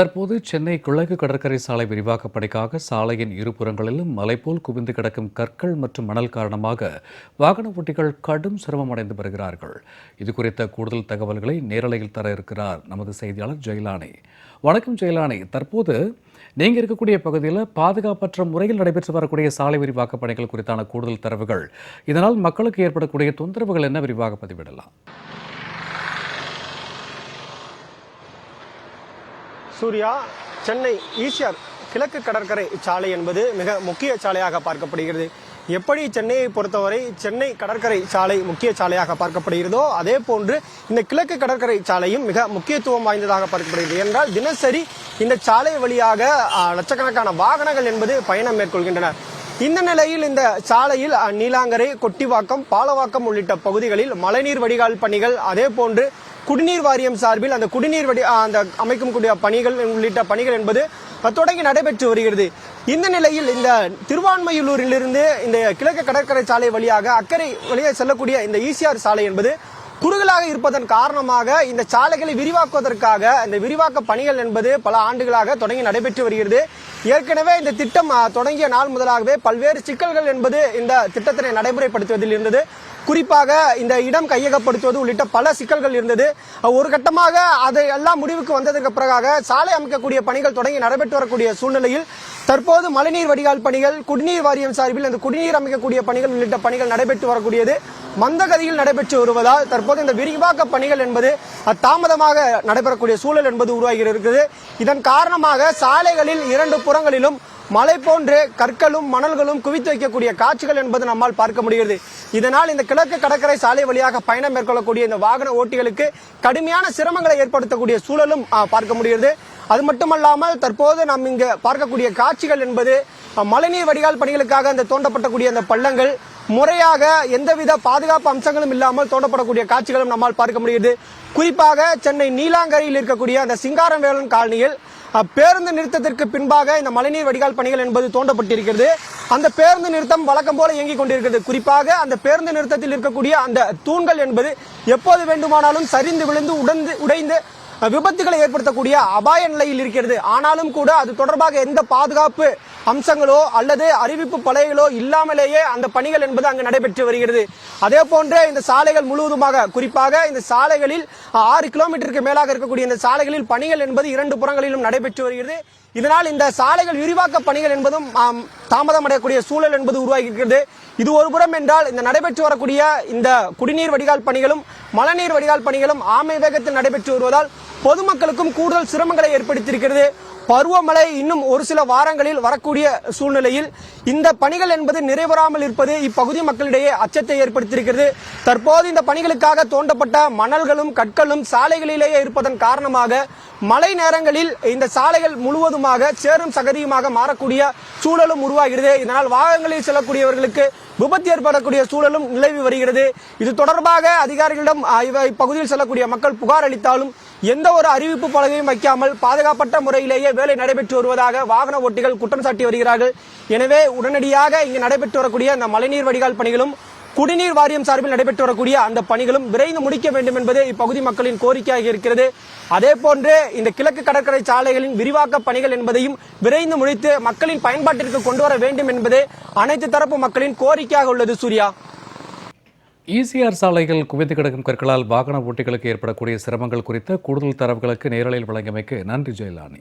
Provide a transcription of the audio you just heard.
தற்போது சென்னை கிழக்கு கடற்கரை சாலை விரிவாக்கப் பணிக்காக சாலையின் இருபுறங்களிலும் மலைபோல் குவிந்து கிடக்கும் கற்கள் மற்றும் மணல் காரணமாக வாகன ஓட்டிகள் கடும் சிரமம் அடைந்து வருகிறார்கள். இது குறித்த கூடுதல் தகவல்களை நேரலையில் தர இருக்கிறார் நமது செய்தியாளர் ஜெயலானி. வணக்கம் ஜெயலானி. தற்போது நீங்க இருக்கக்கூடிய பகுதியில் பாதுகாப்பற்ற முறையில் நடைபெற்று வரக்கூடிய சாலை விரிவாக்கப் பணிகள் குறித்தான கூடுதல் தரவுகள். இதனால் மக்களுக்கு ஏற்படக்கூடிய தொந்தரவுகள் என்ன? விரிவாக பதிவிடலாம். சூர்யா சென்னை ஈசிஆர் கிழக்கு கடற்கரை சாலை என்பது மிக முக்கிய சாலையாக பார்க்கப்படுகிறது. எப்படி சென்னையை பொறுத்தவரை சென்னை கடற்கரை சாலை முக்கிய சாலையாக பார்க்கப்படுகிறதோ அதே போன்று இந்த கிழக்கு கடற்கரை சாலையும் மிக முக்கியத்துவம் வாய்ந்ததாக பார்க்கப்படுகிறது. என்றால் தினசரி இந்த சாலை வழியாக லட்சக்கணக்கான வாகனங்கள் என்பது பயணம் மேற்கொள்கின்றன. இந்த நிலையில் இந்த சாலையில் நீலாங்கரை கொட்டிவாக்கம் பாலவாக்கம் உள்ளிட்ட பகுதிகளில் மழைநீர் வடிகால் பணிகள் அதே போன்று குடிநீர் வாரியம் சார்பில் அந்த குடிநீர் வடி அந்த அமைக்கும் கூடிய பணிகள் உள்ளிட்ட பணிகள் என்பது தொடங்கி நடைபெற்று வருகிறது. இந்த நிலையில் இந்த திருவான்மையூரிலிருந்து இந்த கிழக்கு கடற்கரை சாலை வழியாக அக்கறை வழியாக செல்லக்கூடிய இந்த ஈசிஆர் சாலை என்பது குறுகலாக இருப்பதன் காரணமாக இந்த சாலைகளை விரிவாக்குவதற்காக இந்த விரிவாக்க பணிகள் என்பது பல ஆண்டுகளாக தொடங்கி நடைபெற்று வருகிறது. ஏற்கனவே இந்த திட்டம் தொடங்கிய நாள் முதலாகவே பல்வேறு சிக்கல்கள் என்பது இந்த திட்டத்தினை நடைமுறைப்படுத்துவதில் இருந்தது. குறிப்பாக இந்த இடம் கையகப்படுத்துவது உள்ளிட்ட பல சிக்கல்கள் இருந்தது. ஒரு கட்டமாக அதை எல்லாம் முடிவுக்கு வந்ததற்கு பிறகாக சாலை அமைக்கக்கூடிய பணிகள் தொடங்கி நடைபெற்று வரக்கூடிய சூழ்நிலையில் தற்போது மழைநீர் வடிகால் பணிகள் குடிநீர் வாரியம் சார்பில் அந்த குடிநீர் அமைக்கக்கூடிய பணிகள் உள்ளிட்ட பணிகள் நடைபெற்று வரக்கூடியது. மந்தகதியில் நடைபெற்று வருவதால் தற்போது இந்த விரிவாக்க பணிகள் என்பது தாமதமாக நடைபெறக்கூடிய சூழல் என்பது உருவாகி இருக்குது இதன் காரணமாக சாலைகளில் இரண்டு புறங்களிலும் மலை போன்று கற்களும் மணல்களும் குவித்து வைக்கக்கூடிய காட்சிகள் என்பது நம்மால் பார்க்க முடிகிறது. இதனால் இந்த கிழக்கு கடற்கரை சாலை வழியாக பயணம் மேற்கொள்ளக்கூடிய இந்த வாகன ஓட்டிகளுக்கு கடுமையான சிரமங்களை ஏற்படுத்தக்கூடிய சூழலும் பார்க்க முடிகிறது. அது மட்டுமல்லாமல் தற்போது நாம் இங்கு பார்க்கக்கூடிய காட்சிகள் என்பது மழைநீர் வடிகால் பணிகளுக்காக அந்த தோண்டப்பட்டக்கூடிய அந்த பள்ளங்கள் முறையாக எந்தவித பாதுகாப்பு அம்சங்களும் இல்லாமல் தோண்டப்படக்கூடிய காட்சிகளும் நம்மால் பார்க்க முடிகிறது. குறிப்பாக சென்னை நீலாங்கரையில் இருக்கக்கூடிய அந்த சிங்காரவேலன் காலனியில் பேருந்து நிறுத்தத்திற்கு பின்பாக இந்த மழைநீர் வடிகால் பணிகள் என்பது தோண்டப்பட்டிருக்கிறது. அந்த பேருந்து நிறுத்தம் வழக்கம் போல இயங்கிக் கொண்டிருக்கிறது. குறிப்பாக அந்த பேருந்து நிறுத்தத்தில் இருக்கக்கூடிய அந்த தூண்கள் என்பது எப்போது வேண்டுமானாலும் சரிந்து விழுந்து உடைந்து உடைந்து விபத்துகளை ஏற்படுத்தக்கூடிய அபாய நிலையில் இருக்கிறது. ஆனாலும் கூட அது தொடர்பாக எந்த பாதுகாப்பு அம்சங்களோ அல்லது அறிவிப்பு பலகைகளோ இல்லாமலேயே அந்த பணிகள் என்பது அங்கு நடைபெற்று வருகிறது. அதே போன்றே இந்த சாலைகள் முழுவதுமாக குறிப்பாக இந்த சாலைகளில் ஆறு கிலோமீட்டருக்கு மேலாக இருக்கக்கூடிய இந்த சாலைகளில் பணிகள் என்பது இரண்டு புறங்களிலும் நடைபெற்று வருகிறது. இதனால் இந்த சாலைகள் விரிவாக்க பணிகள் என்பதும் தாமதம் அடையக்கூடிய சூழல் என்பது உருவாகி இருக்கிறது இது ஒரு புறம் என்றால் இந்த நடைபெற்று வரக்கூடிய இந்த குடிநீர் வடிகால் பணிகளும் மழைநீர் வடிகால் பணிகளும் ஆமை வேகத்தில் நடைபெற்று வருவதால் பொதுமக்களுக்கும் கூடுதல் சிரமங்களை ஏற்படுத்தியிருக்கிறது. பருவமழை இன்னும் ஒரு சில வாரங்களில் வரக்கூடிய சூழ்நிலையில் இந்த பணிகள் என்பது நிறைவராமல் இருப்பது இப்பகுதி மக்களிடையே அச்சத்தை ஏற்படுத்தியிருக்கிறது. தற்போது இந்த பணிகளுக்காக தோண்டப்பட்ட மணல்களும் கற்களும் சாலைகளிலேயே இருப்பதன் காரணமாக மழை நேரங்களில் இந்த சாலைகள் முழுவதுமாக சேரும் சகதியுமாக மாறக்கூடிய சூழலும் உருவாகிறது. இதனால் வாகனங்களில் செல்லக்கூடியவர்களுக்கு விபத்து ஏற்படக்கூடிய சூழலும் நிலவி வருகிறது. இது தொடர்பாக அதிகாரிகளிடம் இப்பகுதியில் செல்லக்கூடிய மக்கள் புகார் அளித்தாலும் எந்த ஒரு அறிவிப்பு பலகையும் வைக்காமல் பாதுகாப்பற்ற முறையிலேயே வேலை நடைபெற்று வருவதாக வாகன ஓட்டிகள் குற்றம் சாட்டி வருகிறார்கள். எனவே உடனடியாக இங்கு நடைபெற்று வரக்கூடிய அந்த மழைநீர் வடிகால் பணிகளும் குடிநீர் வாரியம் சார்பில் நடைபெற்று வரக்கூடிய அந்த பணிகளும் விரைந்து முடிக்க வேண்டும் என்பது இப்பகுதி மக்களின் கோரிக்கையாக இருக்கிறது. அதே போன்று இந்த கிழக்கு கடற்கரை சாலைகளின் விரிவாக்க பணிகள் என்பதையும் விரைந்து முடித்து மக்களின் பயன்பாட்டிற்கு கொண்டு வர வேண்டும் என்பது அனைத்து தரப்பு மக்களின் கோரிக்கையாக உள்ளது சூர்யா. ஈசிஆர் சாலைகள் குவிந்து கிடக்கும் கற்களால் வாகன ஓட்டிகளுக்கு ஏற்படக்கூடிய சிரமங்கள் குறித்த கூடுதல் தரவுகளுக்கு நேரலையில் வழங்கியமைக்கு நன்றி ஜெயலானி.